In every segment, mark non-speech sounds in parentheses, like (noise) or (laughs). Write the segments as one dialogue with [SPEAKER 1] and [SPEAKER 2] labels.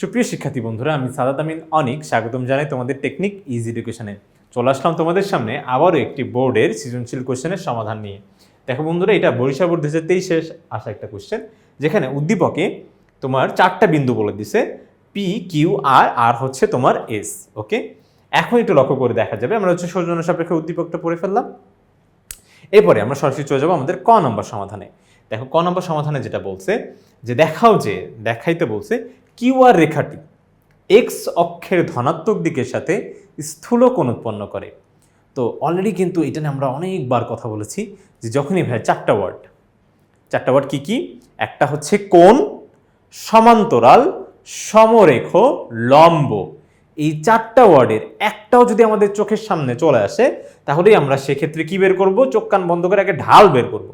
[SPEAKER 1] সুপ্রিয় শিক্ষার্থী বন্ধুরা, আমি সাদাত আমিন অনিক। স্বাগতম জানাই তোমাদের টেকনিক ইজি এডুকেশনে চলে আসলাম তোমাদের সামনে আবারও একটি বোর্ডের সৃজনশীল কোশ্চেনের সমাধান নিয়ে। দেখো বন্ধুরা, এটা বরিশা বোর্ড দু তেইশে আসা একটা কোশ্চেন, যেখানে উদ্দীপকে তোমার চারটা বিন্দু বলে দিছে পি কিউ আর আর হচ্ছে তোমার এস ওকে এখন একটু লক্ষ্য করে দেখা যাবে। আমরা হচ্ছে সৌজন্য সাপেক্ষে উদ্দীপকটা পড়ে ফেললাম। এরপরে আমরা সরাসরি চলে যাব আমাদের ক নম্বর সমাধানে। দেখো ক নম্বর সমাধানে যেটা বলছে, যে দেখাও যে, দেখাইতে বলছে কিউআর রেখাটি এক্স অক্ষের ধনাত্মক দিকের সাথে স্থূল কোণ উৎপন্ন করে। তো অলরেডি কিন্তু এটা নিয়ে আমরা অনেকবার কথা বলেছি যে যখনই ভাই চারটা ওয়ার্ড চারটা ওয়ার্ড কী কী? একটা হচ্ছে কোণ, সমান্তরাল, সমরেখ, লম্ব। এই চারটা ওয়ার্ডের একটাও যদি আমাদের চোখের সামনে চলে আসে, তাহলেই আমরা সেক্ষেত্রে কি বের করব? চোখ কান বন্ধ করে আগে ঢাল বের করব।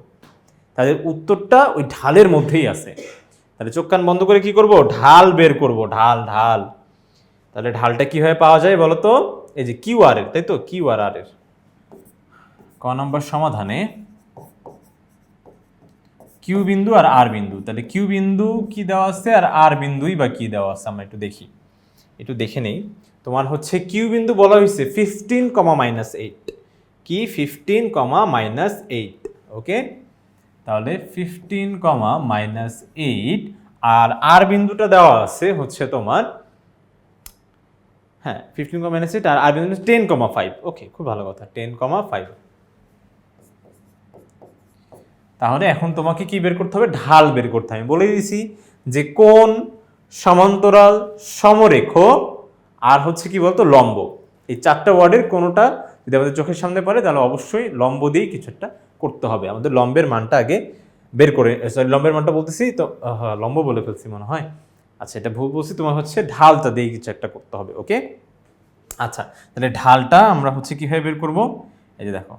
[SPEAKER 1] তাদের উত্তরটা ওই ঢালের মধ্যেই আছে। তাহলে চোখ কান বন্ধ করে কি করব? ঢাল বের করব, ঢাল ঢাল। তাহলে ঢালটা কীভাবে পাওয়া যায় বলো তো এই যে কিউ আর এর, তাই তো? কিউ আর আর এর। ক নম্বর সমাধানে কিউ বিন্দু আর আর বিন্দু। তাহলে কিউ বিন্দু কি দেওয়া আছে আর আর বিন্দুই বা কি দেওয়া আছে? আমরা একটু দেখি। একটু দেখে নেই। তোমার হচ্ছে কিউ বিন্দু বলা হয়েছে ফিফটিন কমা মাইনাস এইট কি? Fifteen comma minus eight okay তাহলে ফিফটিন কমা মাইনাস এইট আর আর বিন্দুটা দেওয়া আছে হচ্ছে তোমার হ্যাঁ ফিফটিন কমা মাইনাস এইট আর আর বিন্দু টেন কমা ফাইভ ওকে খুব ভালো কথা টেন কমা ফাইভ তাহলে এখন তোমাকে কি বের করতে হবে? ঢাল বের করতে হবে। আমি বলে দিয়েছি যে কোন সমান্তরাল সমরেখ আর হচ্ছে কি বলতো লম্ব। এই চারটা ওয়ার্ডের কোনোটা যদি আমাদের চোখের সামনে পড়ে, তাহলে অবশ্যই লম্ব দিয়েই কিছু একটা করতে হবে। আমাদের লম্বের মানটা আগে বের করে সরি লম্বের মানটা বলতেছি তো লম্ব বলে ফেলছি মনে হয়। আচ্ছা এটা ভুল বলছি, তোমার হচ্ছে ঢালটা দিয়ে কিছু একটা করতে হবে ওকে আচ্ছা তাহলে ঢালটা আমরা হচ্ছে কীভাবে বের করব? এই যে দেখো,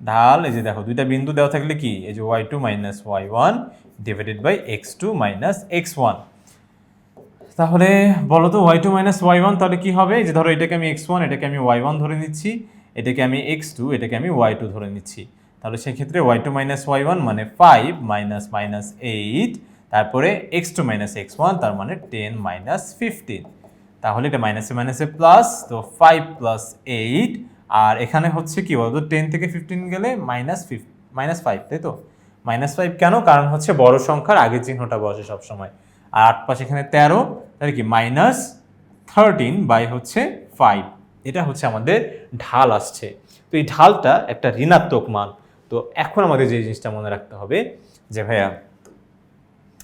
[SPEAKER 1] ঢাল, এই যে দেখো, দুইটা বিন্দু দেওয়া থাকলে কি? এই যে Y two minus Y one divided by X two minus X one তাহলে বলো তো Y two minus Y one তাহলে কী হবে? এই যে ধরো এটাকে আমি এক্স ওয়ান এটাকে আমি ওয়াই ওয়ান ধরে নিচ্ছি। এটাকে আমি এক্স টু এটাকে আমি ওয়াই টু ধরে নিচ্ছি। তাহলে সেক্ষেত্রে Y two minus Y one মানে ফাইভ মাইনাস মাইনাস এইট তারপরে X two minus X one তার মানে টেন মাইনাস ফিফটিন তাহলে এটা মাইনাসে মাইনাসে প্লাস তো ফাইভ প্লাস এইট আর এখানে হচ্ছে কি বলতো টেন থেকে ফিফটিন গেলে মাইনাস ফিফ মাইনাস ফাইভ তাই তো? মাইনাস ফাইভ কেন? কারণ হচ্ছে বড় সংখ্যার আগের চিহ্নটা বসে সবসময়। আর আট পাশে এখানে তেরো, তাহলে কি? মাইনাস থার্টিন বাই হচ্ছে ফাইভ এটা হচ্ছে আমাদের ঢাল আসছে। তো এই ঢালটা একটা ঋণাত্মক মান। তো এখন আমাদের যে জিনিসটা মনে রাখতে হবে, যে ভাইয়া,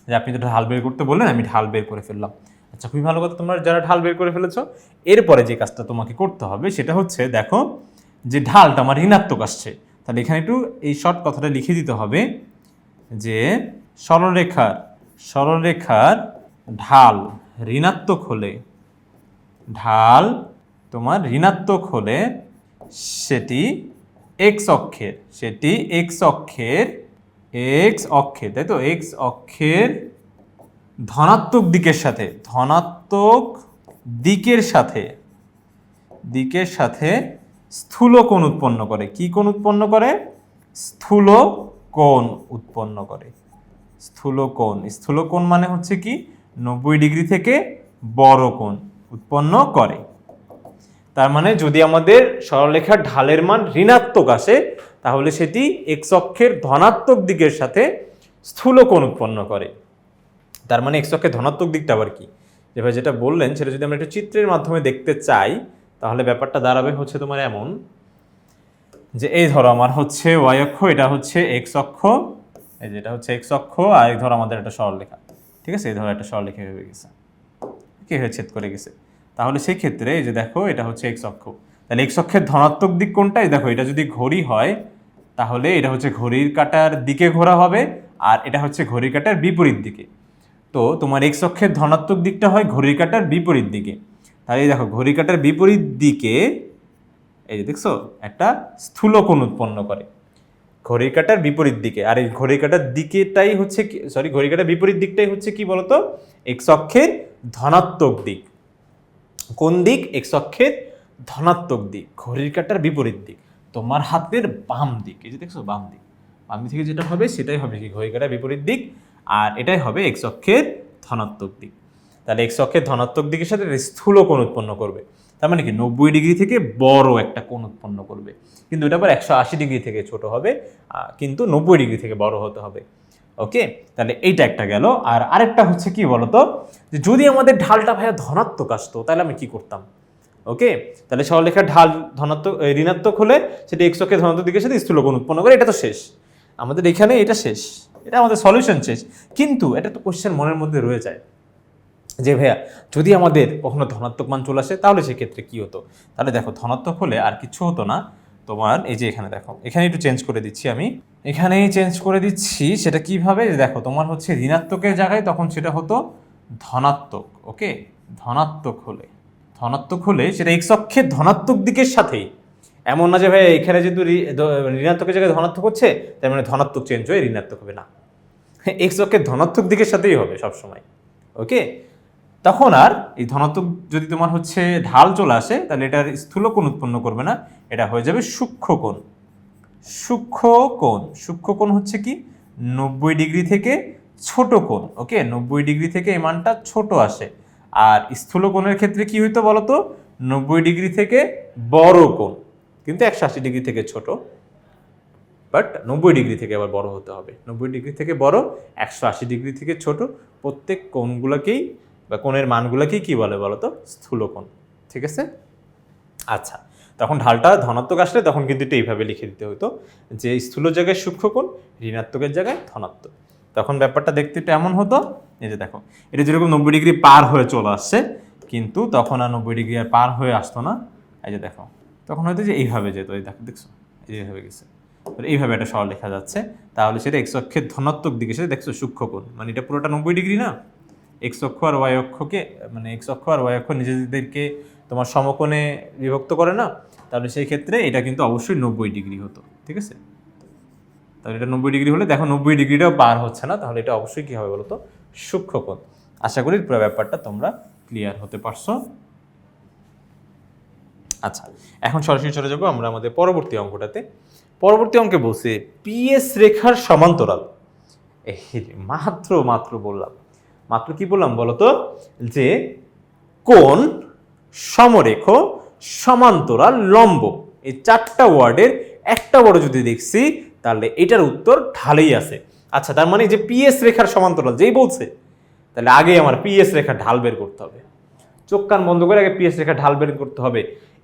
[SPEAKER 1] যে আপনি তো ঢাল বের করতে বললেন, আমি ঢাল বের করে ফেললাম। আচ্ছা খুবই ভালো কথা, তোমরা যারা ঢাল বের করে ফেলেছো, এরপরে যে কাজটা তোমাকে করতে হবে, সেটা হচ্ছে দেখো, যে ঢালটা আমার ঋণাত্মক আসছে। তাহলে এখানে একটু এই শর্ট কথাটা লিখে দিতে হবে, যে সরলরেখার সরলরেখার ঢাল ঋণাত্মক হলে, ঢাল তোমার ঋণাত্মক হলে সেটি এক্স অক্ষের, সেটি এক্স অক্ষের এক্স অক্ষের, তাই তো? এক্স অক্ষের ধনাত্মক দিকের সাথে, ধনাত্মক দিকের সাথে দিকের সাথে স্থূল কোণ উৎপন্ন করে। কি কোণ উৎপন্ন করে? স্থূল কোণ উৎপন্ন করে। স্থূল কোণ স্থূল কোণ মানে হচ্ছে কি? নব্বই ডিগ্রি থেকে বড় কোণ উৎপন্ন করে। তার মানে যদি আমাদের সরলরেখার ঢালের মান ঋণাত্মক আসে, তাহলে সেটি এক্স অক্ষের ধনাত্মক দিকের সাথে স্থূল কোণ উৎপন্ন করে। তার মানে এক্স অক্ষের ধনাত্মক দিকটা আবার কি? যেভাবে যেটা বললেন, সেটা যদি আমরা একটা চিত্রের মাধ্যমে দেখতে চাই, তাহলে ব্যাপারটা দাঁড়াবে হচ্ছে তোমার এমন যে এই ধরো আমার হচ্ছে ওয়াই অক্ষ, এটা হচ্ছে এক্স অক্ষ, এই যেটা হচ্ছে এক্স অক্ষ, আর এই ধরো আমাদের একটা সরলরেখা। ঠিক আছে? এই ধরো একটা সরলরেখা হয়ে গেছে। কি হয়ে ছেদ করে গেছে। তাহলে সেই ক্ষেত্রে এই যে দেখো, এটা হচ্ছে এক্স অক্ষ। তাহলে এক্স অক্ষের ধনাত্মক দিক কোনটা? এই দেখো, এটা যদি ঘড়ি হয়, তাহলে এটা হচ্ছে ঘড়ির কাটার দিকে ঘোরা হবে, আর এটা হচ্ছে ঘড়ির কাটার বিপরীত দিকে। তো তোমার এক্স অক্ষের ধনাত্মক দিকটা হয় ঘড়ির কাটার বিপরীত দিকে। তাহলে এই দেখো, ঘড়ির কাটার বিপরীত দিকে, এই যে দেখছ, একটা স্থূল কোণ উৎপন্ন করে। ঘড়ির কাটার বিপরীত দিকে, আর এই ঘড়ির কাটার দিকেটাই হচ্ছে সরি ঘড়ির কাটার বিপরীত দিকটাই হচ্ছে কি বলতো? এক্স অক্ষের ধনাত্মক দিক। কোন দিক? এক্স অক্ষের ধনাত্মক দিক, ঘড়ির কাটার বিপরীত দিক, তোমার হাতের বাম দিক। এই যে দেখছ, বাম দিক। বাম দিক থেকে যেটা হবে, সেটাই হবে কি? ঘড়ির কাটার বিপরীত দিক, আর এটাই হবে এক্স অক্ষের ধনাত্মক দিক। তাহলে এক্স অক্ষের ধনাত্মক দিকের সাথে স্থূল কোণ উৎপন্ন করবে। তার মানে কি? নব্বই ডিগ্রি থেকে বড় একটা কোণ উৎপন্ন করবে। কিন্তু এটা আবার একশো আশি ডিগ্রি থেকে ছোট হবে কিন্তু নব্বই ডিগ্রি থেকে বড় হতে হবে। ওকে তাহলে এইটা একটা গেল। আর আরেকটা হচ্ছে কি বলতো? যে যদি আমাদের ঢালটা ভাইয়া ধনাত্মক আসতো, তাহলে আমি কি করতাম? ওকে তাহলে সরলরেখার ঢাল ধনাত্মক ঋণাত্মক হলে সেটা এক্স অক্ষের ধনাত্মক দিকের সাথে স্থূলকোণ উৎপন্ন করে, এটা তো শেষ। আমাদের এখানে এটা শেষ। এটা আমাদের সলিউশন শেষ। কিন্তু এটা তো কোশ্চেন মনের মধ্যে রয়ে যায়। যে ভাইয়া, যদি আমাদের কখনো ধনাত্মক মান চলে আসে, তাহলে সেক্ষেত্রে কি হতো? তাহলে দেখো, ধনাত্মক হলে আর কিছু হতো না। তোমার এই যে এখানে দেখো। এখানে একটু চেঞ্জ করে দিচ্ছি আমি। এখানেই চেঞ্জ করে দিচ্ছি, সেটা কীভাবে? দেখো, তোমার হচ্ছে ঋণাত্মকের জায়গায় তখন সেটা হতো ধনাত্মক ওকে ধনাত্মক হলে। ধনাত্মক হলে সেটা এক্স অক্ষের ধনাত্মক দিকের সাথেই। এমন না যে ভাই, এখানে যেহেতু ঋণাত্মকের জায়গায় ধনাত্মক হচ্ছে, তার মানে ধনাত্মক চেঞ্জ হয়ে ঋণাত্মক হবে না। (laughs) এক্স অক্ষের ধনাত্মক দিকের সাথেই হবে সবসময় ওকে তখন আর এই ধনাত্মক যদি তোমার হচ্ছে ঢাল চলে আসে, তাহলে এটার স্থূল কোণ উৎপন্ন করবে না, এটা হয়ে যাবে সূক্ষ্ম কোণ। সূক্ষ্ম কোণ সূক্ষ্ম কোণ হচ্ছে কি? নব্বই ডিগ্রি থেকে ছোট কোণ, ওকে? নব্বই ডিগ্রি থেকে এই মানটা ছোট আসে। আর স্থূল কোণের ক্ষেত্রে কি হইতো বলতো? নব্বই ডিগ্রি থেকে বড় কোণ। কিন্তু একশো আশি ডিগ্রি থেকে ছোট। বাট নব্বই ডিগ্রি থেকে আবার বড় হতে হবে। নব্বই ডিগ্রি থেকে বড়, একশো আশি ডিগ্রি থেকে ছোট। প্রত্যেক কোণগুলোকেই বা কোণের মানগুলোকেই কি বলে বলো তো স্থূল কোণ। ঠিক আছে? আচ্ছা তখন ঢালটা ধনাত্মক আসলে তখন কিন্তু এটা এইভাবে লিখে দিতে হতো যে স্থূল জায়গায় সূক্ষ্ম কোণ, ঋণাত্মকের জায়গায় ধনাত্মক। তখন ব্যাপারটা দেখতে একটু এমন হতো, এই যে দেখো, এটা যেরকম নব্বই ডিগ্রি পার হয়ে চলে আসছে, কিন্তু তখন আর নব্বই ডিগ্রি আর পার হয়ে আসতো না। এই যে দেখো, তখন হয়তো যে এইভাবে যেত, এই দেখো, দেখছ? এইভাবে গেছে। এইভাবে একটা সরল লেখা যাচ্ছে, তাহলে সেটা এক্স অক্ষের ধনাত্মক দিকে সেটা দেখছ সূক্ষ্ম কোণ মানে এটা পুরোটা নব্বই ডিগ্রি না? এক্স অক্ষ আর ওয়াই অক্ষকে মানে এক্স অক্ষ আর ওয়াই অক্ষ নিজেদেরকে তোমার সমকোণে বিভক্ত করে না, তাহলে সেই ক্ষেত্রে এটা কিন্তু অবশ্যই নব্বই ডিগ্রি হতো, ঠিক আছে? তাহলে এটা নব্বই ডিগ্রি হলে দেখো নব্বই ডিগ্রিটাও পার হচ্ছে না, তাহলে এটা অবশ্যই কী হবে বলো তো সূক্ষ্ম কোণ আশা করি পুরো ব্যাপারটা তোমরা ক্লিয়ার হতে পারছ। আচ্ছা এখন সরাসরি চলে যাব আমরা আমাদের পরবর্তী অঙ্কটাতে। পরবর্তী অঙ্কে বলছে পিএস রেখার সমান্তরাল। মাত্র মাত্র বললাম। মাত্র কি বললাম বলতো? যে কোন সমরেখ সমান্তরাল লম্ব। এই চারটা ওয়ার্ডের একটা বড় যদি দেখছি, তাহলে এটার উত্তর ঢালেই আছে। আচ্ছা তার মানে যে পিএস রেখার সমান্তরাল যেই বলছে, তাহলে আগে আমার পিএস রেখা ঢাল বের করতে হবে। চোখ কান বন্ধ করে আগে পিএস রেখা ঢাল বের করতে হবে।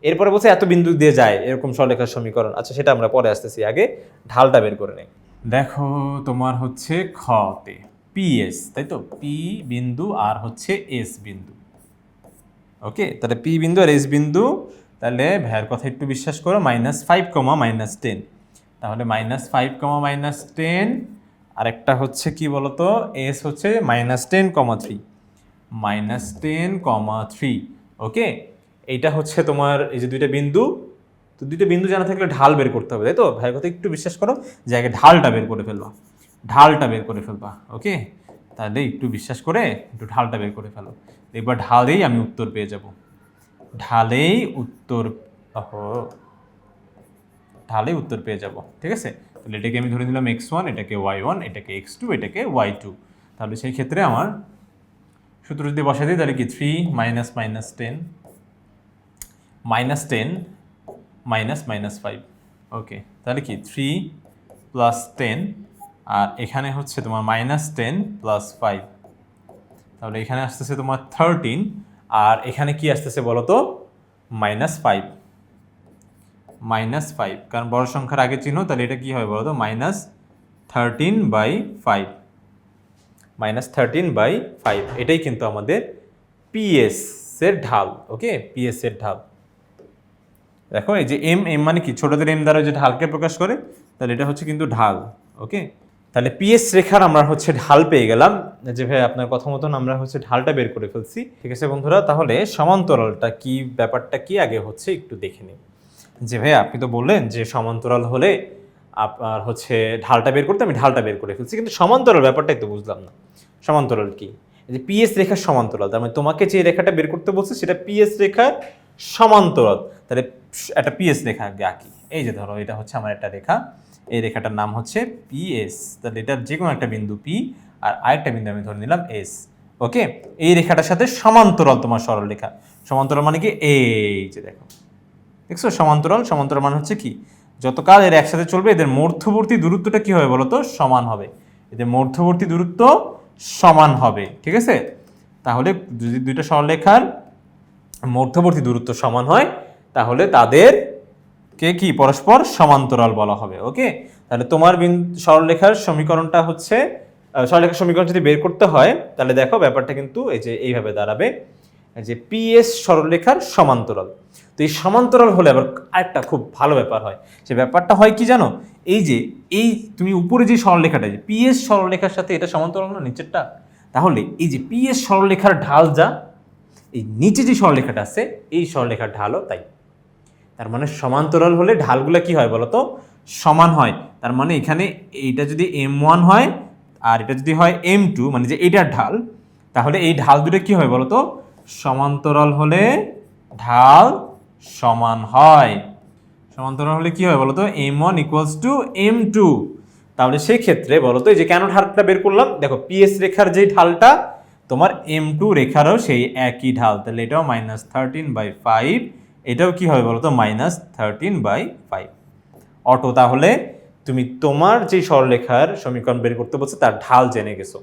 [SPEAKER 1] এরপরে বলছে এত বিন্দু দিয়ে যায়, এরকম সরলেখার সমীকরণ। আচ্ছা সেটা আমরা পরে আসতেছি আগে, ঢালটা বের করে নেই। দেখো, তোমার হচ্ছে খতে পিএস তাই তো পি বিন্দু আর হচ্ছে এস বিন্দু। ওকে তাহলে পি বিন্দু আর এস বিন্দু, তাহলে ভ্যার কথা একটু বিশ্বাস করো minus five comma minus ten তাহলে minus five comma minus ten আরেকটা হচ্ছে কি বলতো? এস হচ্ছে minus ten comma three minus ten comma three okay এইটা হচ্ছে তোমার এই যে দুইটা বিন্দু, তো দুইটা বিন্দু জানা থাকলে ঢাল বের করতে হবে তাই তো ভাইয়ের কথা একটু বিশ্বাস করো যে আগে ঢালটা বের করে ফেলবা। ঢালটা বের করে ফেলবা ওকে তাহলে একটু বিশ্বাস করে একটু ঢালটা বের করে ফেলো। এবার ঢালেই আমি উত্তর পেয়ে যাব। ঢালেই উত্তর ঢালেই উত্তর পেয়ে যাব, ঠিক আছে? তাহলে এটাকে আমি ধরে নিলাম এক্স ওয়ান এটাকে ওয়াই ওয়ান এটাকে এক্স টু এটাকে ওয়াই টু তাহলে সেই ক্ষেত্রে আমার সূত্র যদি বসা দিই, তাহলে কি three minus minus ten minus ten minus minus five okay তাহলে কি থ্রি প্লাস টেন আর এখানে হচ্ছে তোমার মাইনাস টেন প্লাস ফাইভ তাহলে এখানে আসতেছে তোমার থার্টিন আর এখানে কি আসতেছে বলো তো মাইনাস ফাইভ মাইনাস ফাইভ কারণ বড় সংখ্যার আগে চিহ্ন, তাহলে এটা কি হবে বলো তো minus thirteen by five minus thirteen by five এটাই কিন্তু আমাদের পিএস এর ঢাল ওকে পিএস এর ঢাল। দেখো, এই যে এম এম মানে কি? ছোটদের এম দ্বারা যে ঢালকে প্রকাশ করে, তাহলে এটা হচ্ছে কিন্তু ঢাল ওকে তাহলে পিএস রেখার আমরা হচ্ছে ঢাল পেয়ে গেলাম। যে ভাই আপনার কথা মতন আমরা হচ্ছে ঢালটা বের করে ফেলছি। ঠিক আছে বন্ধুরা, তাহলে সমান্তরালটা কি, ব্যাপারটা কি আগে হচ্ছে একটু দেখে নিই। যে ভাই আপনি তো বললেন যে সমান্তরাল হলে আপনার হচ্ছে ঢালটা বের করতে আমি ঢালটা বের করে ফেলছি, কিন্তু সমান্তরাল ব্যাপারটাই তো বুঝলাম না। সমান্তরাল কি? যে পিএস রেখার সমান্তরাল, তার মানে তোমাকে যে রেখাটা বের করতে বলছে সেটা পিএস রেখার সমান্তরাল। তাহলে একটা পিএস রেখা আগে আঁকি। এই যে ধরো এটা হচ্ছে আমার একটা রেখা। এই রেখাটার নাম হচ্ছে পিএস তাহলে এটার যে কোনো একটা বিন্দু পি আর আরেকটা বিন্দু আমি ধরে নিলাম এস ওকে এই রেখাটার সাথে সমান্তরাল তোমার সরলরেখা সমান্তরাল মানে কি? এই যে দেখো, দেখছ? সমান্তরাল সমান্তরাল মানে হচ্ছে কি? যত কাল এর একসাথে চলবে, এদের মধ্যবর্তী দূরত্বটা কি হবে বলো তো সমান হবে। এদের মধ্যবর্তী দূরত্ব সমান হবে, ঠিক আছে? তাহলে যদি দুইটা সরলরেখার মধ্যবর্তী দূরত্ব সমান হয়, তাহলে তাদের কে কি? পরস্পর সমান্তরাল বলা হবে ওকে তাহলে তোমার সরলরেখার সমীকরণটা হচ্ছে সরলরেখার সমীকরণ যদি বের করতে হয়, তাহলে দেখো ব্যাপারটা কিন্তু এই যে এইভাবে দাঁড়াবে। যে পিএস সরলরেখার সমান্তরাল। তো এই সমান্তরাল হলে আবার আরেকটা খুব ভালো ব্যাপার হয়। সে ব্যাপারটা হয় কি জানো? এই যে, এই তুমি উপরে যে সরলরেখাটা যে পিএস সরলরেখার সাথে এটা সমান্তরাল না নিচেরটা? তাহলে এই যে পিএস সরলরেখার ঢাল যা, এই নিচে যে সরলরেখাটা আছে, এই সরলরেখার ঢালও তাই। তার মানে সমান্তরাল হলে ঢালগুলো কি হয় বলো তো সমান হয়। তার মানে এখানে এইটা যদি এম ওয়ান হয় আর এটা যদি হয় এম টু মানে যে এইটার ঢাল, তাহলে এই ঢাল দুটো কি হয় বলো তো সমান্তরাল হলে ঢাল সমান হয়। সমান্তরাল হলে কি হয় বলো তো m one equals to m two তাহলে সেই ক্ষেত্রে বলো তো এই যে কেন ঢালটা বের করলাম? দেখো পিএস রেখার যে ঢালটা, তোমার এম টু রেখারও সেই একই ঢাল। তাহলে এটাও মাইনাস থার্টিন বাই ফাইভ এটাও কি হবে বলো তো মাইনাস থার্টিন বাই ফাইভ অটো তাহলে তুমি তোমার যে সরলরেখার সমীকরণ বের করতে বলছে তার ঢাল জেনে গেছো।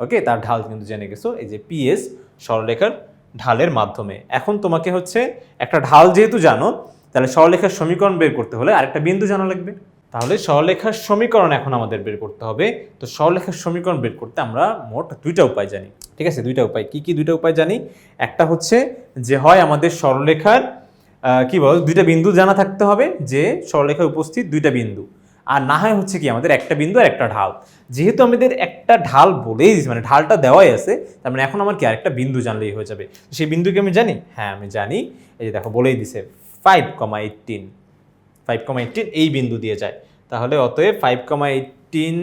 [SPEAKER 1] ওকে তার ঢাল কিন্তু জেনে গেছো। এই যে পিএস সরলরেখার ঢালের মাধ্যমে। এখন তোমাকে হচ্ছে একটা ঢাল যেহেতু জানো তাহলে সরলরেখার সমীকরণ বের করতে হলে আরেকটা বিন্দু জানা লাগবে। তাহলে সরলরেখার সমীকরণ এখন আমাদের বের করতে হবে। তো সরলরেখার সমীকরণ বের করতে আমরা মোট দুইটা উপায় জানি। ঠিক আছে? দুইটা উপায়। কি কি দুইটা উপায় জানি? একটা হচ্ছে যে হয় আমাদের সরলরেখার আহ, কি বল? দুইটা বিন্দু জানা থাকতে হবে যে সরলরেখায় উপস্থিত দুইটা বিন্দু। আর না হয় হচ্ছে কি আমাদের একটা বিন্দু আর একটা ঢাল। যেহেতু আমাদের একটা ঢাল বলেই মানে ঢালটা দেওয়াই আছে, তার মানে এখন আমার কি আরেকটা বিন্দু জানলেই হয়ে যাবে। সেই বিন্দুকে আমি জানি? হ্যাঁ আমি জানি। এই যে দেখো, বলেই দিছে five comma eighteen five comma eighteen এই বিন্দু দিয়ে যায়। তাহলে অতএব ফাইভ কমা এইটিন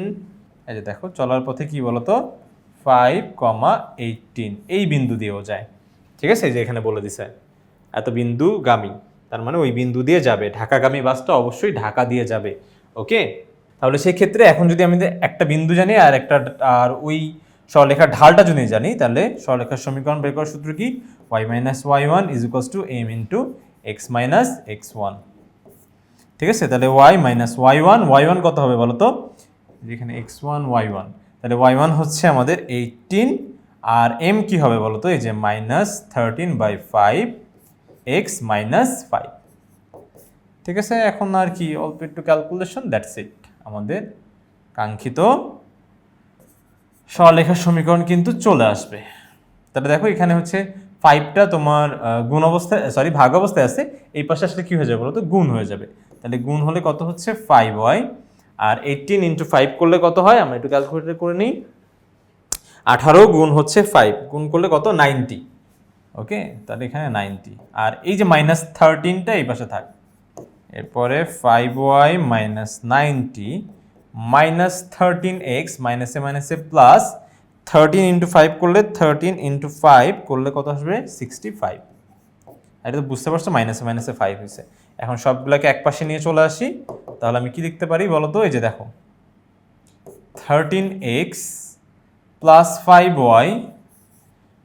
[SPEAKER 1] এই যে দেখো, চলার পথে কি বলতো? ফাইভ কমা এইটিন এই বিন্দু দিয়েও যায়। ঠিক আছে? যে এখানে বলে দিছে। এত বিন্দু গামী তার মানে ওই বিন্দু দিয়ে যাবে। ঢাকাগামী বাসটা অবশ্যই ঢাকা দিয়ে যাবে। ওকে? তাহলে সেই ক্ষেত্রে এখন যদি আমি একটা বিন্দু জানি আর একটা আর ওই সরলেখার ঢালটা যদি জানি, তাহলে সরলেখার সমীকরণ বের করার সূত্র কি? Y minus y one is equals to m into x minus x one ঠিক আছে? তাহলে y minus y one y one কত হবে বলো তো যেখানে এক্স ওয়ান ওয়াই ওয়ান তাহলে ওয়াই ওয়ান হচ্ছে আমাদের এইটিন আর এম কি হবে বলো তো এই যে minus thirteen by five x minus five ঠিক আছে, এখন আর কি অল্প একটু ক্যালকুলেশন দ্যাটস ইট আমাদের কাঙ্ক্ষিত সরলেখার সমীকরণ কিন্তু চলে আসবে। তাহলে দেখো, এখানে হচ্ছে ফাইভটা তোমার গুণ অবস্থায় সরি ভাগ অবস্থায় আছে, এই পাশে আসলে কি হয়ে যাবে বলো তো গুণ হয়ে যাবে। তাহলে গুণ হলে কত হচ্ছে? ফাইভ ওয়াই আর এইটিন ইন্টু ফাইভ করলে কত হয়? আমরা একটু ক্যালকুলেটর করে নিই। আঠারো গুণ হচ্ছে ফাইভ গুণ করলে কত? Ninety okay? তাহলে এখানে নাইনটি। আর এই যে মাইনাস থার্টিনটা এই পাশে থাক। এরপরে five y minus ninety minus thirteen x মাইনাসে মাইনাসে প্লাস থার্টিন ইন্টু ফাইভ করলে থার্টিন ইন্টু ফাইভ করলে কত আসবে? সিক্সটি ফাইভ এটা তো বুঝতে পারছ মাইনাসে মাইনাসে ফাইভ হয়েছে। এখন সবগুলোকে এক পাশে নিয়ে চলে আসি। তাহলে আমি কি লিখতে পারি বলো তো? এই যে দেখো। Thirteen x plus five y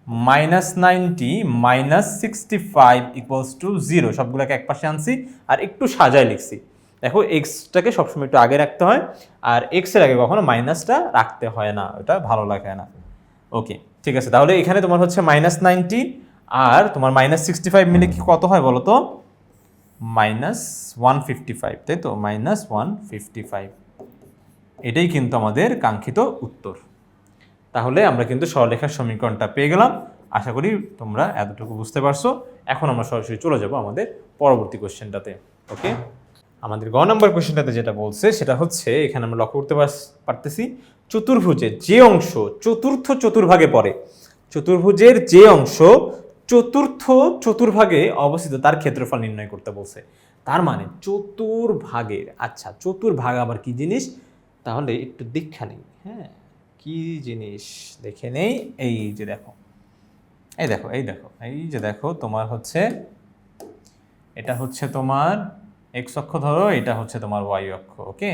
[SPEAKER 1] minus ninety, minus sixty five equals to zero সবগুলোকে এক পাশে আনছি আর একটু সাজায় লিখছি। দেখো এক্সটাকে সবসময় একটু আগে রাখতে হয় আর এক্সের আগে কখনো মাইনাসটা রাখতে হয় না। ওটা ভালো লাগে না। ওকে ঠিক আছে। তাহলে এখানে তোমার হচ্ছে মাইনাস নাইনটি আর তোমার মাইনাস সিক্সটি ফাইভ মিলে কি কত হয় বলো তো? মাইনাস ওয়ান ফিফটি ফাইভ, তাই তো? Minus one fifty five. এটাই কিন্তু আমাদের কাঙ্ক্ষিত উত্তর। তাহলে আমরা কিন্তু সরলেখার সমীকরণটা পেয়ে গেলাম। আশা করি তোমরা এতটুকু বুঝতে পারছ। এখন আমরা সরাসরি চলে যাব আমাদের পরবর্তী কোশ্চেনটাতে। ওকে? আমাদের গ নম্বর কোশ্চেনটাতে যেটা বলছে, সেটা হচ্ছে, এখানে আমরা লক্ষ্য করতে পার- পারতেছি, চতুর্ভুজের যে অংশ চতুর্থ চতুর্ভাগে পড়ে। চতুর্ভুজের যে অংশ চতুর্থ চতুর্ভাগে অবস্থিত, তার ক্ষেত্রফল নির্ণয় করতে বলছে। তার মানে চতুর্ভাগের আচ্ছা চতুর্ভাগ আবার কি জিনিস? তাহলে একটু দীক্ষা নেই হ্যাঁ? কি জিনিস দেখে নেই? এই যে দেখো। এই দেখো এই দেখো, এই যে দেখো, তোমার হচ্ছে, এটা হচ্ছে তোমার এক্স অক্ষ ধরো, এটা হচ্ছে তোমার ওয়াই অক্ষ, ওকে?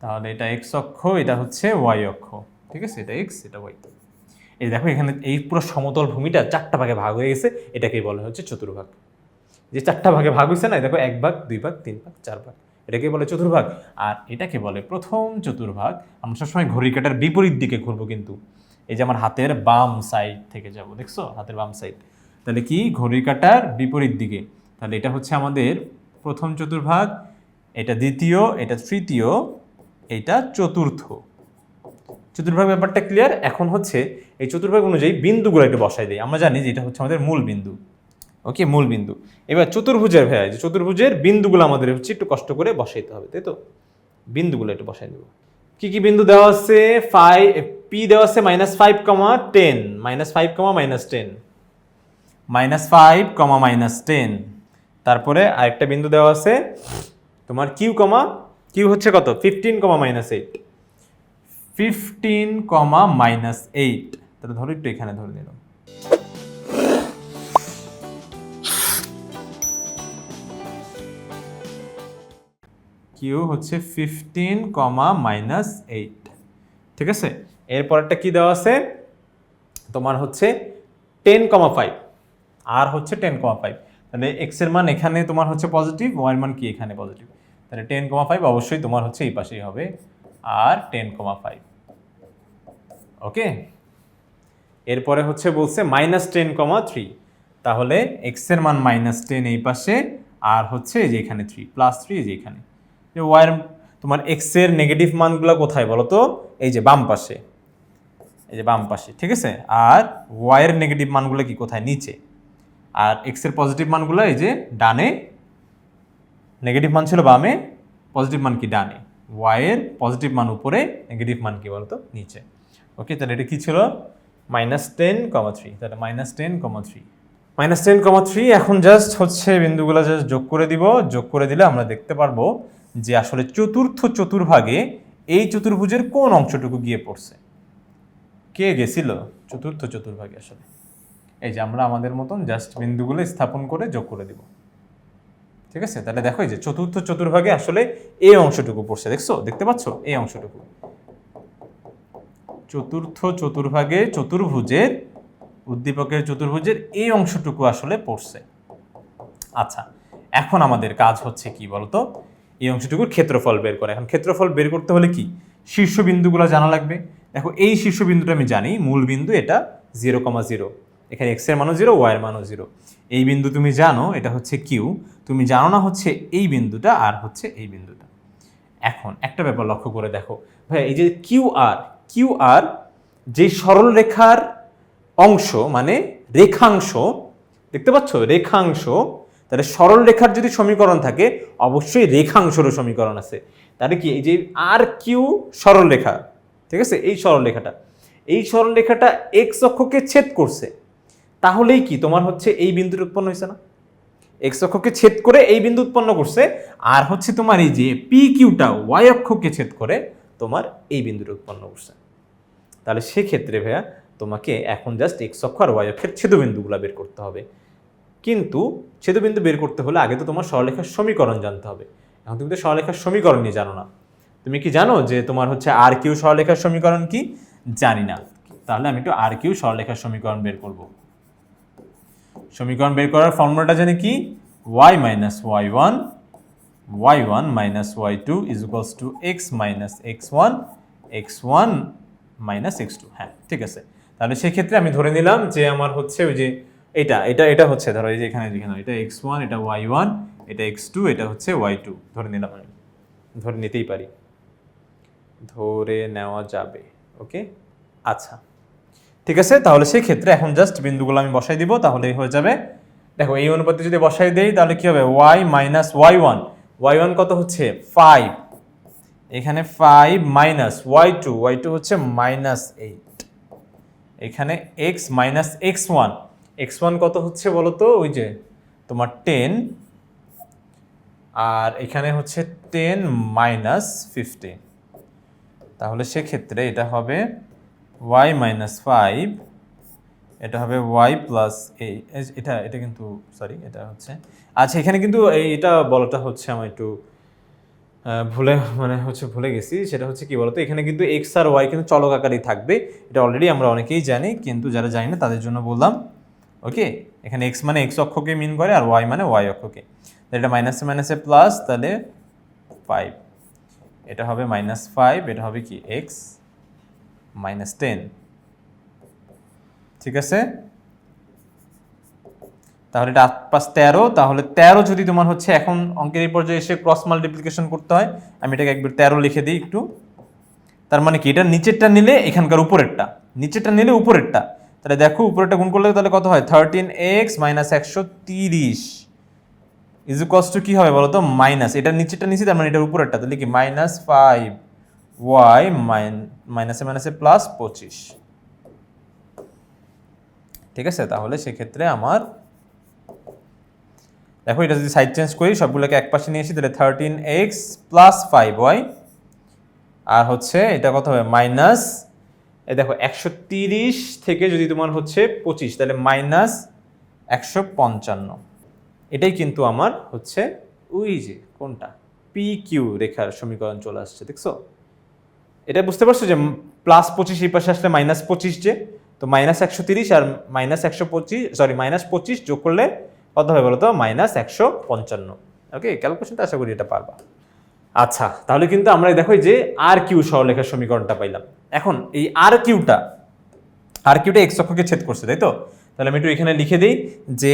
[SPEAKER 1] তাহলে এটা এক্স অক্ষ, এটা হচ্ছে ওয়াই অক্ষ, ঠিক আছে? এটা এক্স এটা ওয়াই এই দেখো, এখানে এই পুরো সমতল ভূমিটা চারটা ভাগে ভাগ হয়ে গেছে, এটাকেই বলা হচ্ছে চতুর্ভাগ। যে চারটা ভাগে ভাগ হয়েছে না দেখো, এক ভাগ, দুই ভাগ, তিন ভাগ, চার ভাগ। এটাকে বলে চতুর্ভাগ। আর এটাকে বলে প্রথম চতুর্ভাগ। আমরা সবসময় ঘড়ি কাটার বিপরীত দিকে ঘুরবো কিন্তু। এই যে আমার হাতের বাম সাইড থেকে যাব, দেখছ? হাতের বাম সাইড তাহলে কি? ঘড়ি কাটার বিপরীত দিকে। তাহলে এটা হচ্ছে আমাদের প্রথম চতুর্ভাগ, এটা দ্বিতীয়, এটা তৃতীয়, এটা চতুর্থ। চতুর্ভাগ ব্যাপারটা ক্লিয়ার এখন হচ্ছে এই চতুর্ভাগ অনুযায়ী বিন্দুগুলো একটু বসাই দিই। আমরা জানি যে এটা হচ্ছে আমাদের মূল বিন্দু। ওকে মূল বিন্দু। এবার চতুর্ভুজের ভাইয়া যে চতুর্ভুজের বিন্দুগুলো আমাদের হচ্ছে একটু কষ্ট করে বসাইতে হবে, তাই তো? বিন্দুগুলো একটু বসাই দেবো। কি কি বিন্দু দেওয়া আছে? ফাইভ পি দেওয়া আছে minus five comma ten minus five comma minus ten minus five comma minus ten তারপরে আরেকটা বিন্দু দেওয়া আছে, তোমার কিউ কমা কিউ হচ্ছে কত? Fifteen comma minus eight fifteen comma minus eight তাহলে ধরো একটু এখানে ধরে দিলাম কিউ হচ্ছে ফিফটিন কমা মাইনাস এইট ঠিক আছে? এরপরটা কি দেওয়া আছে? তোমার হচ্ছে টেন কমা ফাইভ আর হচ্ছে টেন কমা ফাইভ তাহলে এক্সের মান এখানে তোমার হচ্ছে পজিটিভ ওয়াই মান কি এখানে পজিটিভ তাহলে টেন কমা ফাইভ অবশ্যই তোমার হচ্ছে এই পাশেই হবে। আর টেন কমা ফাইভ ওকে? এরপরে হচ্ছে বলছে মাইনাস টেন কমা থ্রি তাহলে এক্সের মান মাইনাস টেন এই পাশে, আর হচ্ছে যে এখানে থ্রি প্লাস থ্রি যে এখানে। যে ওয়াইয়ের তোমার এক্সের নেগেটিভ মানগুলো কোথায় বলো তো এই যে বাম পাশে। এই যে বাম পাশে, ঠিক আছে? আর ওয়াইয়ের নেগেটিভ মানগুলো কি কোথায়? নিচে। আর এক্সের পজিটিভ মানগুলো এই যে ডানে। নেগেটিভ মান ছিল বামে পজিটিভ মান কি ডানে। ওয়াইয়ের পজিটিভ মান উপরে নেগেটিভ মান কি বলতো? নিচে। ওকে তাহলে এটা কি ছিল? মাইনাস টেন কমা থ্রি তাহলে minus ten comma three minus ten comma three এখন জাস্ট হচ্ছে বিন্দুগুলো জাস্ট যোগ করে দিব। যোগ করে দিলে আমরা দেখতে পারব যে আসলে চতুর্থ চতুর্ভাগে এই চতুর্ভুজের কোন অংশটুকু গিয়ে পড়ছে? কে গেছিল চতুর্থ চতুর্ভাগে আসলে? এই যে আমরা আমাদের মতন জাস্ট বিন্দুগুলো স্থাপন করে যোগ করে দিব। ঠিক আছে? তাহলে দেখো এই যে চতুর্থ চতুর্ভাগে আসলে এই অংশটুকু পড়ছে, দেখছ? দেখতে পাচ্ছ? এই অংশটুকু। চতুর্থ চতুর্ভাগে চতুর্ভুজের, উদ্দীপকের চতুর্ভুজের এই অংশটুকু আসলে পড়ছে। আচ্ছা এখন আমাদের কাজ হচ্ছে কি বলতো? এই অংশটুকুর ক্ষেত্রফল বের করা। এখন ক্ষেত্রফল বের করতে হলে কি? শীর্ষবিন্দুগুলো জানা লাগবে। দেখো, এই শীর্ষবিন্দুটা আমি জানি, মূল বিন্দু এটা জিরো কমা জিরো। এখানে এক্সের মানও জিরো ওয়াই এর মানও জিরো। এই বিন্দু তুমি জানো, এটা হচ্ছে কিউ তুমি জানো না হচ্ছে এই বিন্দুটা আর হচ্ছে এই বিন্দুটা। এখন একটা ব্যাপার লক্ষ্য করে দেখো। ভাই এই যে কিউ আর কিউ আর যে সরল রেখার অংশ মানে রেখাংশ, দেখতে পাচ্ছ? রেখাংশ তাহলে সরল রেখার যদি সমীকরণ থাকে, অবশ্যই রেখাংশেরও সমীকরণ আছে। তাহলে কি, এই যে আর কিউ সরল রেখা, ঠিক আছে? এই সরল রেখাটা। এই সরল রেখাটা এক্স অক্ষকে ছেদ করছে। তাহলেই কি, তোমার হচ্ছে এই বিন্দুর উৎপন্ন হয়েছে না? এক্স অক্ষকে ছেদ করে এই বিন্দু উৎপন্ন করছে, আর হচ্ছে তোমার এই যে পি কিউটা ওয়াই অক্ষকে ছেদ করে তোমার এই বিন্দুটা উৎপন্ন করছে। তাহলে সেক্ষেত্রে ভাইয়া, তোমাকে এখন জাস্ট এক্স অক্ষ আর ওয়াই অক্ষের ছেদবিন্দুগুলো বের করতে হবে। কিন্তু ছেদবিন্দু বের করতে হলে আগে তো তোমার সরলেখার সমীকরণ জানতে হবে। এখন তুমি তো সরলেখার সমীকরণ নিয়ে জানো না। তুমি কি জানো যে তোমার হচ্ছে আর কিউ সরলেখার সমীকরণ কি? জানি না। তাহলে আমি একটু আর কিউ সরলেখার সমীকরণ বের করব। সমীকরণ বের করার ফর্মুলাটা জানি কি? Y minus y one y one minus y two is equals to x minus x one x one minus x two. হ্যাঁ ঠিক আছে। তাহলে সেক্ষেত্রে আমি ধরে নিলাম যে আমার হচ্ছে ওই যে এটা এটা এটা হচ্ছে, ধরো এই যে এখানে যেখানে এটা এক্স ওয়ান এটা ওয়াই ওয়ান এটা এক্স টু এটা হচ্ছে ওয়াই টু ধরে নিলাম আমি। ধরে নিতেই পারি। ধরে নেওয়া যাবে, ওকে? আচ্ছা ঠিক আছে, তাহলে সেই ক্ষেত্রে এখন জাস্ট বিন্দুগুলো আমি বসাই দিব তাহলেই হয়ে যাবে। দেখো, এই অনুপাতে যদি বসাই দেই, তাহলে কি হবে? Y minus y one y one কত হচ্ছে? ফাইভ এখানে five minus y two y two হচ্ছে মাইনাস এইট এখানে x minus x one x one কত হচ্ছে বলো তো ওই যে তোমার টেন আর এখানে হচ্ছে টেন মাইনাস ফিফটিন তাহলে সেক্ষেত্রে এটা হবে ওয়াই মাইনাস ফাইভ এটা হবে ওয়াই প্লাস এই এটা এটা কিন্তু সরি এটা হচ্ছে আচ্ছা এখানে কিন্তু এই, এটা বলাটা হচ্ছে আমার একটু ভুলে মানে হচ্ছে ভুলে গেছি, সেটা হচ্ছে কি বলতো? এখানে কিন্তু এক্স আর ওয়াই কিন্তু চলক আকারেই থাকবে। এটা অলরেডি আমরা অনেকেই জানি, কিন্তু যারা জানি না, তাদের জন্য বললাম ওকে? এখানে এক্স মানে এক্স অক্ষকে মিন করে আর ওয়াই মানে ওয়াই অক্ষকে। এটা মাইনাসে মাইনাসে প্লাস তাহলে ফাইভ এটা হবে মাইনাস ফাইভ এটা হবে কি? এক্স মাইনাস টেন ঠিক আছে? তাহলে এটা আট পাঁচ তেরো, তাহলে তেরো যদি তোমার হচ্ছে এখন অঙ্কের এই পর্যায়ে এসে ক্রস মাল্টিপ্লিকেশন করতে হয়, আমি এটাকে একবার তেরো লিখে দিই একটু। তার মানে কি? এটা নিচেরটা নিলে এখানকার উপরেরটা। নিচেরটা নিলে উপরেরটা। তাহলে দেখো, উপরেরটা গুণ করলে তাহলে কত হয়? থার্টিন এক্স মাইনাস একশো তিরিশ। ইজ টু কী হবে বলো তো মাইনাস এটার নিচেরটা নিচে, তার মানে এটার উপরেরটা। তাহলে কি? মাইনাস ফাইভ ওয়াই মাইন মাইনাসে মাইনাসে প্লাস পঁচিশ। ঠিক আছে? তাহলে সেক্ষেত্রে আমার দেখো, এটা যদি সাইড চেঞ্জ করি, সবগুলোকে এক পাশে নিয়ে আসি, তাহলে thirteen x plus five y আর হচ্ছে, এটা কত হবে? মাইনাস দেখো, একশো তিরিশ থেকে যদি তোমার হচ্ছে পঁচিশ, তাহলে মাইনাস একশো পঞ্চান্ন। এটাই কিন্তু আমার হচ্ছে ওই যে কোনটা? পি কিউ রেখার সমীকরণ চলে আসছে, দেখছ? এটা বুঝতে পারছ যে প্লাস পঁচিশ এই পাশে আসলে মাইনাস পঁচিশ যে? তো মাইনাস একশো তিরিশ আর মাইনাস একশো পঁচিশ সরি মাইনাস পঁচিশ যোগ করলে কত হবে বলো তো মাইনাস একশো পঞ্চান্ন। ওকে ক্যালকুলেশনটা আশা করি এটা পারবা। আচ্ছা তাহলে কিন্তু আমরা দেখো যে আর কিউ সরলেখার সমীকরণটা পাইলাম। এখন এই আর কিউটা আর কিউটা এক্স অক্ষকে ছেদ করছে, তাই তো? তাহলে আমি একটু এখানে লিখে দিই যে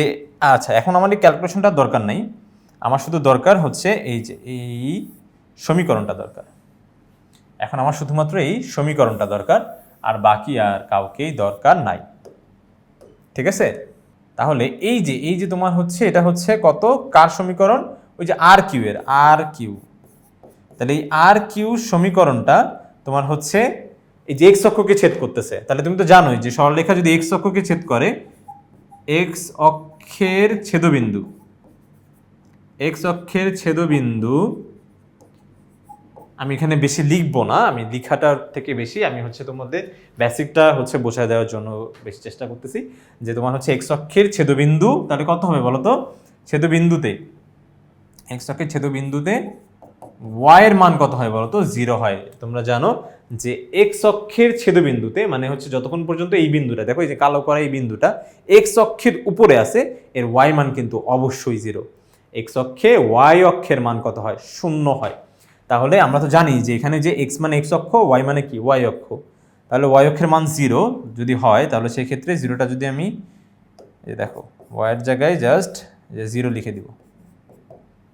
[SPEAKER 1] আচ্ছা এখন আমার এই ক্যালকুলেশনটা দরকার নাই। আমার শুধু দরকার হচ্ছে এই যে, এই সমীকরণটা দরকার। এখন আমার শুধুমাত্র এই সমীকরণটা দরকার, আর বাকি আর কাউকেই দরকার নাই। ঠিক আছে? তাহলে এই যে এই যে তোমার হচ্ছে, এটা হচ্ছে কত? কার সমীকরণ? ওই যে আর কিউ এর আর কিউ তাহলে এই আর কিউ সমীকরণটা তোমার হচ্ছে এই যে এক্স অক্ষকে ছেদ করতেছে। তাহলে তুমি তো জানোই যে সরলরেখা যদি এক্স অক্ষকে ছেদ করে এক্স অক্ষের ছেদবিন্দু এক্স অক্ষের ছেদবিন্দু আমি এখানে বেশি লিখব না, আমি লিখাটার থেকে বেশি, আমি হচ্ছে তোমাদের বেসিকটা হচ্ছে বোঝায় দেওয়ার জন্য বেশি চেষ্টা করতেছি যে তোমার হচ্ছে এক্স অক্ষের ছেদবিন্দু, তাহলে কত হবে বলো তো ছেদবিন্দুতে এক্স অক্ষের ছেদবিন্দুতে ওয়াই এর মান কত হয় বলো তো? জিরো হয়। তোমরা জানো যে এক্স অক্ষের ছেদবিন্দুতে মানে হচ্ছে যতক্ষণ পর্যন্ত এই বিন্দুটা, দেখো এই যে কালো করা এই বিন্দুটা এক্স অক্ষের উপরে আছে, এর ওয়াই মান কিন্তু অবশ্যই জিরো এক্স অক্ষে ওয়াই অক্ষের মান কত হয়? শূন্য হয়। তাহলে আমরা তো জানি যে এখানে যে এক্স মানে এক্স অক্ষ ওয়াই মানে কি? ওয়াই অক্ষ। তাহলে ওয়াই অক্ষের মান জিরো যদি হয়, তাহলে সেই ক্ষেত্রে জিরোটা যদি আমি দেখো ওয়াইয়ের জায়গায় জাস্ট জিরো লিখে দিব।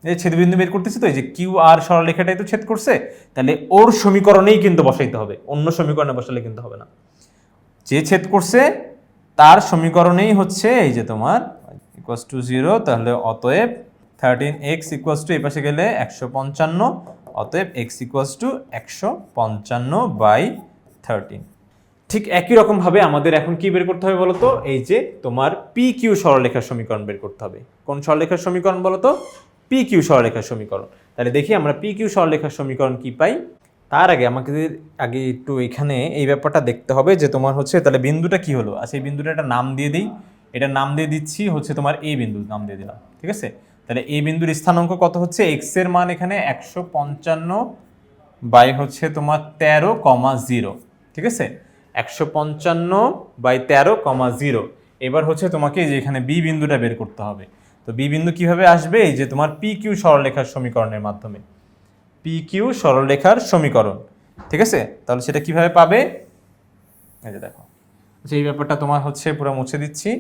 [SPEAKER 1] এই ছেদবিন্দু বের করতেছি তো, এই যে কিউ আর সরলরেখাটাই তো ছেদ করছে, তাহলে ওর সমীকরণেই কিন্তু বসাইতে হবে, অন্য সমীকরণে বসালে কিন্তু হবে না। যে ছেদ করছে, তার সমীকরণেই হচ্ছে এই যে তোমার ইকুয়াস টু জিরো তাহলে অতএব থার্টিন এক্স ইকুয়াস টু এই পাশে গেলে একশো পঞ্চান্ন, অতএব এক্স ইকুয়াস টু একশো পঞ্চান্ন বাই থার্টিন ঠিক একই রকমভাবে আমাদের এখন কি বের করতে হবে বলতো? এই যে তোমার পি কিউ সরলরেখার সমীকরণ বের করতে হবে। কোন সরলরেখার সমীকরণ বলতো? পি কিউ সরলরেখার সমীকরণ। তাহলে দেখি আমরা পি কিউ সরলরেখার সমীকরণ কি পাই? তার আগে আমাকে আগে একটু এখানে এই ব্যাপারটা দেখতে হবে যে তোমার হচ্ছে তাহলে বিন্দুটা কি হলো? আচ্ছা এই বিন্দুটা একটা নাম দিয়ে দিই। এটা নাম দিয়ে দিচ্ছি হচ্ছে তোমার এই বিন্দু নাম দিয়ে দিলাম, ঠিক আছে? তাহলে এই বিন্দুর স্থানাঙ্ক কত হচ্ছে? এক্সের মান এখানে একশো পঞ্চান্ন বাই হচ্ছে তোমার তেরো কমা জিরো, ঠিক আছে? একশো পঞ্চান্ন বাই তেরো কমা জিরো। এবার হচ্ছে তোমাকে যে এখানে বি বিন্দুটা বের করতে হবে। তো বি বিন্দু কীভাবে আসবে? যে তোমার পি কিউ সরলরেখার সমীকরণের মাধ্যমে। পি কিউ সরলরেখার সমীকরণ। ঠিক আছে? তাহলে সেটা কীভাবে পাবে? এই যে দেখো। আচ্ছা এই ব্যাপারটা তোমার হচ্ছে পুরো মুছে দিচ্ছি।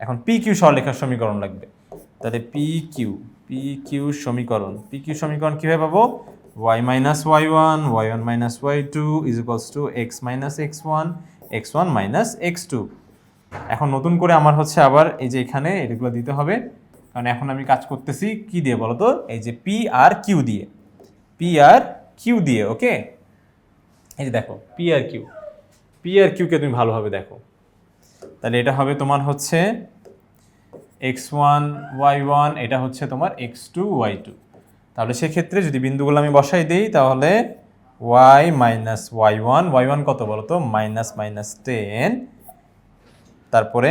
[SPEAKER 1] এখন পি কিউ সরলরেখার সমীকরণ লাগবে। তাহলে পি কিউ পি কিউ সমীকরণ। পি কিউ সমীকরণ কীভাবে পাবো? Y minus y one y one minus y two is minus to x minus x one x one minus x two এখন নতুন করে আমার হচ্ছে আবার এই যে এখানে এগুলো দিতে হবে। কারণ এখন আমি কাজ করতেছি কি দিয়ে বলো তো এই যে পি আর কিউ দিয়ে। পি আর কিউ দিয়ে, ওকে? এই যে দেখো পি আর কিউ পি আর কিউকে তুমি ভালোভাবে দেখো। তাহলে এটা হবে তোমার হচ্ছে এক্স ওয়ান ওয়াই ওয়ান এটা হচ্ছে তোমার এক্স টু ওয়াই টু তাহলে সেক্ষেত্রে যদি বিন্দুগুলো আমি বসাই দিই, তাহলে y minus y one y one কত বলো তো মাইনাস মাইনাস টেন তারপরে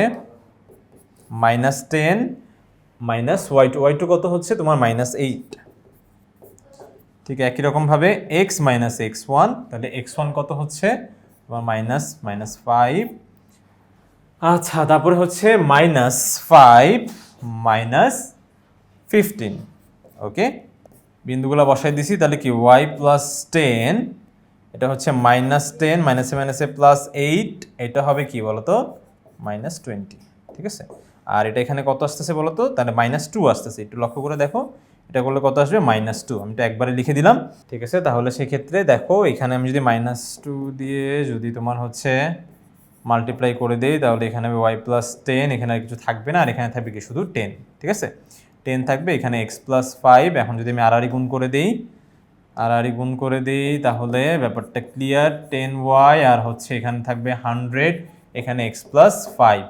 [SPEAKER 1] minus ten minus y two y two কত হচ্ছে? তোমার মাইনাস এইট ঠিক একই রকমভাবে এক্স মাইনাস এক্স ওয়ান তাহলে এক্স ওয়ান কত হচ্ছে? তোমার মাইনাস মাইনাস ফাইভ আচ্ছা তারপরে হচ্ছে minus five minus fifteen okay বিন্দুগুলো বসাই দিছি, তাহলে কি? ওয়াই প্লাস টেন এটা হচ্ছে মাইনাস টেন মাইনাসে মাইনাসে প্লাস এইট এটা হবে কি বলতো? মাইনাস টোয়েন্টি ঠিক আছে? আর এটা এখানে কত আসতেছে বলতো তাহলে মাইনাস টু আসতেছে। একটু লক্ষ্য করে দেখো, এটা করলে কত আসবে? মাইনাস টু আমি এটা একবারে লিখে দিলাম। ঠিক আছে? তাহলে সেক্ষেত্রে দেখো, এখানে আমি যদি মাইনাস টু দিয়ে যদি তোমার হচ্ছে মাল্টিপ্লাই করে দেই, তাহলে এখানে হবে ওয়াই প্লাস টেন এখানে আর কিছু থাকবে না, আর এখানে থাকবে কি? শুধু টেন ঠিক আছে? টেন থাকবে, এখানে এক্স প্লাস ফাইভ এখন যদি আমি আড়াআড়ি গুণ করে দিই আড়াআড়ি গুণ করে দিই, তাহলে ব্যাপারটা ক্লিয়ার টেন ওয়াই আর হচ্ছে এখানে থাকবে হান্ড্রেড এখানে এক্স প্লাস ফাইভ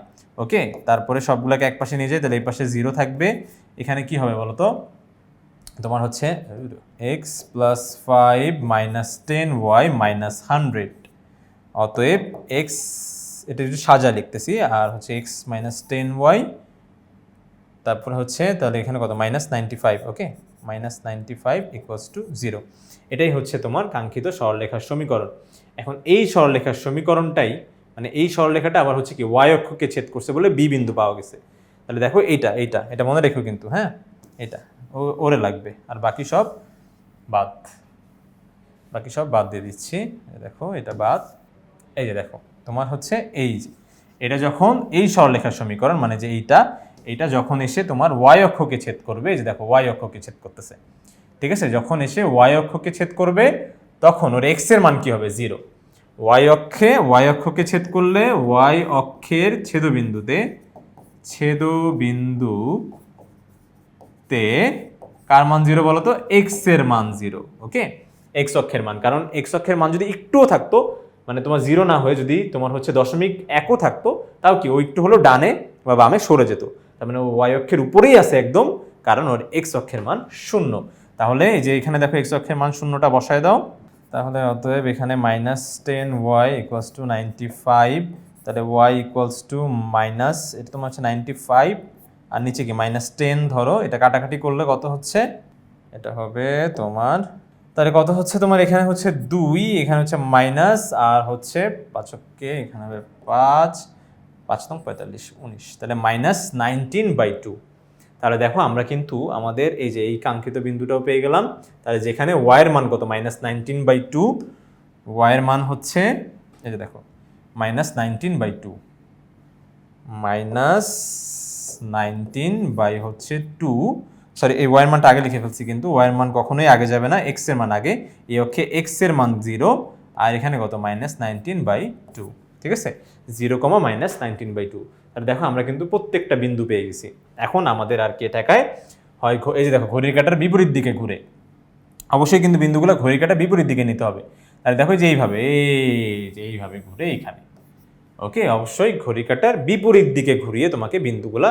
[SPEAKER 1] ওকে তারপরে সবগুলোকে এক পাশে নিয়ে যাই, তাহলে এই পাশে জিরো থাকবে। এখানে কি হবে বলো তো তোমার হচ্ছে x plus five minus ten y minus hundred অতএব এক্স এটা একটু সাজা লিখতেছি, আর হচ্ছে এক্স মাইনাস টেন ওয়াই তারপরে হচ্ছে তাহলে এখানে কত? Minus ninety five okay minus ninety five equals to zero এটাই হচ্ছে তোমার কাঙ্ক্ষিত সরলরেখার সমীকরণ। এখন এই সরলরেখার সমীকরণটাই মানে এই সরলরেখাটা আবার হচ্ছে কি ওয়াই অক্ষকে ছেদ করছে বলে বি বিন্দু পাওয়া গেছে। তাহলে দেখো এইটা এইটা, এটা মনে রেখো কিন্তু হ্যাঁ? এটা ওরে লাগবে। আর বাকি সব বাদ। বাকি সব বাদ দিয়ে দিচ্ছি। দেখো, এটা বাদ। এই যে দেখো, তোমার হচ্ছে এই যে, এটা যখন এই সরলরেখার সমীকরণ মানে যে এইটা এইটা যখন এসে তোমার ওয়াই অক্ষকে ছেদ করবে, এই যে দেখো ওয়াই অক্ষকে ছেদ করতেছে। ঠিক আছে? যখন এসে ওয়াই অক্ষকে ছেদ করবে, তখন ওর এক্সের মান কি হবে? জিরো ওয়াই অক্ষে, ওয়াই অক্ষকে ছেদ করলে ওয়াই অক্ষের ছেদবিন্দুতে ছেদবিন্দু তে কার মান জিরো বলো তো এক্সের মান জিরো ওকে এক্স অক্ষের মান, কারণ এক্স অক্ষের মান যদি একটুও থাকতো মানে তোমার জিরো না হয়ে যদি তোমার হচ্ছে দশমিক একও থাকতো, তাও কি ও একটু হলেও ডানে বা বামে সরে যেত। তার মানে ওয়াই অক্ষের উপরেই আছে একদম, কারণ ওর এক্স অক্ষের মান শূন্য। তাহলে যে এখানে দেখো এক্স অক্ষের মান শূন্যটা বসায় দাও। তাহলে অতএব এখানে minus ten y equals to ninety five তাহলে ওয়াই ইকুয়ালস টু মাইনাস এটা তোমার হচ্ছে নাইনটি ফাইভ আর নিচে কি? মাইনাস টেন ধরো, এটা কাটাকাটি করলে কত হচ্ছে? এটা হবে তোমার, তাহলে কত হচ্ছে তোমার? এখানে হচ্ছে দুই, এখানে হচ্ছে মাইনাস আর হচ্ছে পাঁচককে এখানে হবে পাঁচ পাঁচ নং পঁয়তাল্লিশ, উনিশ, তাহলে মাইনাস নাইনটিন বাই টু তাহলে দেখো আমরা কিন্তু আমাদের এই যে এই কাঙ্ক্ষিত বিন্দুটাও পেয়ে গেলাম। তাহলে যেখানে ওয়াইয়ের মান কত? মাইনাস নাইনটিন বাই টু ওয়াইয়ের মান হচ্ছে, এই যে দেখো minus nineteen by two minus nineteen by হচ্ছে টু সরি এই ওয়াইয়ের মানটা আগে লিখে ফেলছি কিন্তু ওয়াইয়ের মান কখনোই আগে যাবে না এক্সের মান আগে। এই অক্ষে এক্সের মান জিরো আর এখানে কত? মাইনাস নাইনটিন বাই টু ঠিক আছে? Zero comma minus nineteen by two তাহলে দেখো আমরা কিন্তু প্রত্যেকটা বিন্দু পেয়ে গেছি। এখন আমাদের আর কে টাকায় হয় এই যে দেখো, ঘড়ির কাটার বিপরীত দিকে ঘুরে। অবশ্যই কিন্তু বিন্দুগুলো ঘড়ির কাটা বিপরীত দিকে নিতে হবে। তাহলে দেখো যে এইভাবে, এই এইভাবে ঘুরে এইখানে। ওকে, অবশ্যই ঘড়ি কাটার বিপরীত দিকে ঘুরিয়ে তোমাকে বিন্দুগুলা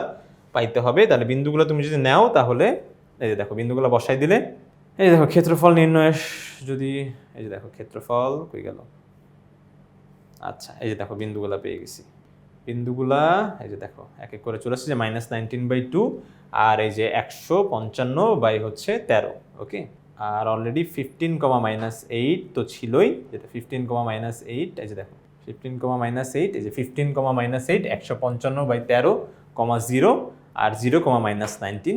[SPEAKER 1] পাইতে হবে। তাহলে বিন্দুগুলো তুমি যদি নাও তাহলে, এই যে দেখো, বিন্দুগুলো বসাই দিলে। এই দেখো, ক্ষেত্রফল নির্ণয়ের যদি, এই যে দেখো, ক্ষেত্রফল কই গেল? আচ্ছা এই যে দেখো, বিন্দুগুলা পেয়ে গেছি। বিন্দুগুলা, এই যে দেখো এক এক করে চলে আসছে, যে মাইনাস নাইনটিন বাই টু আর এই যে একশো পঞ্চান্ন বাই হচ্ছে তেরো ওকে আর already fifteen comma minus eight তো ছিলই, যেটা ফিফটিন কমা মাইনাস এইট এই যে দেখো ফিফটিন কমা মাইনাস এইট এই যে ফিফটিন কমা মাইনাস এইট একশো পঞ্চান্ন বাই তেরো comma zero R zero comma minus nineteen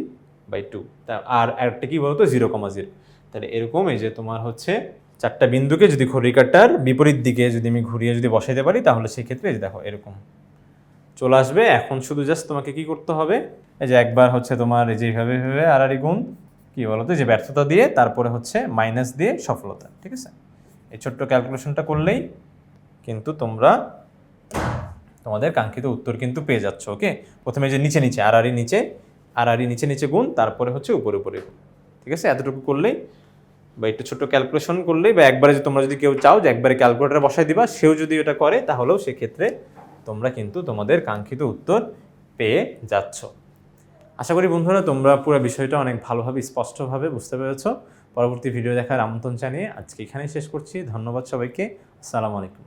[SPEAKER 1] by two তা আর একটা কি বলতো? জিরো কমা জিরো তাহলে এরকম এই যে তোমার হচ্ছে চারটা বিন্দুকে যদি ঘড়ি কাটার বিপরীত দিকে যদি আমি ঘুরিয়ে যদি বসাইতে পারি, তাহলে সেক্ষেত্রে দেখো, এরকম। চলে আসবে। এখন শুধু জাস্ট তোমাকে কি করতে হবে? এই যে একবার হচ্ছে তোমার এই যে এইভাবে এইভাবে আড়াআড়ি গুণ, কি বলতো? যে ব্যর্থতা দিয়ে, তারপরে হচ্ছে মাইনাস দিয়ে সফলতা, ঠিক আছে? এই ছোট্ট ক্যালকুলেশনটা করলেই কিন্তু তোমরা তোমাদের কাঙ্ক্ষিত উত্তর কিন্তু পেয়ে যাচ্ছ ওকে প্রথমে যে নিচে নিচে, আড়াআড়ি নিচে আড়াআড়ি, নিচে নিচে গুণ, তারপরে হচ্ছে উপরে উপরে। ঠিক আছে? এতটুকু করলেই বা একটু ছোট ক্যালকুলেশন করলেই বা একবারে যে তোমরা যদি কেউ চাও যে একবারে ক্যালকুলেটারে বসাই দিবা, সেও যদি এটা করে, তাহলেও সেক্ষেত্রে তোমরা কিন্তু তোমাদের কাঙ্ক্ষিত উত্তর পেয়ে যাচ্ছ। আশা করি বন্ধুরা তোমরা পুরো বিষয়টা অনেক ভালোভাবে, স্পষ্টভাবে বুঝতে পেরেছ। পরবর্তী ভিডিও দেখার আমন্ত্রণ জানিয়ে আজকে এখানেই শেষ করছি। ধন্যবাদ সবাইকে। আসসালামু আলাইকুম।